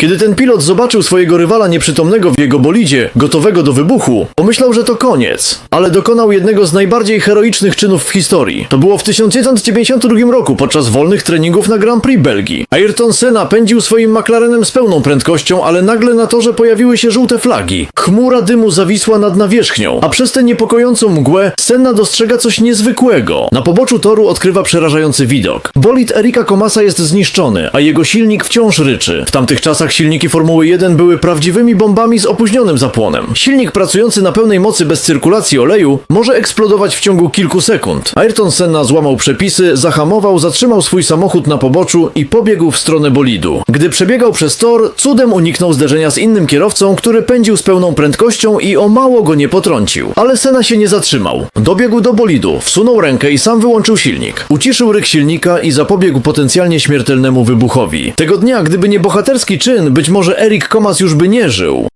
Kiedy ten pilot zobaczył swojego rywala nieprzytomnego w jego bolidzie, gotowego do wybuchu, pomyślał, że to koniec. Ale dokonał jednego z najbardziej heroicznych czynów w historii. To było w 1992 roku podczas wolnych treningów na Grand Prix Belgii. Ayrton Senna pędził swoim McLarenem z pełną prędkością, ale nagle na torze pojawiły się żółte flagi. Chmura dymu zawisła nad nawierzchnią, a przez tę niepokojącą mgłę Senna dostrzega coś niezwykłego. Na poboczu toru odkrywa przerażający widok. Bolid Erika Komasa jest zniszczony, a jego silnik wciąż ryczy. W tamtych czasach silniki Formuły 1 były prawdziwymi bombami z opóźnionym zapłonem. Silnik pracujący na pełnej mocy bez cyrkulacji oleju może eksplodować w ciągu kilku sekund. Ayrton Senna złamał przepisy, zahamował, zatrzymał swój samochód na poboczu i pobiegł w stronę bolidu. Gdy przebiegał przez tor, cudem uniknął zderzenia z innym kierowcą, który pędził z pełną prędkością i o mało go nie potrącił. Ale Senna się nie zatrzymał. Dobiegł do bolidu, wsunął rękę i sam wyłączył silnik. Uciszył ryk silnika i zapobiegł potencjalnie śmiertelnemu wybuchowi. Tego dnia, gdyby nie bohaterski czyn, być może Erik Komas już by nie żył.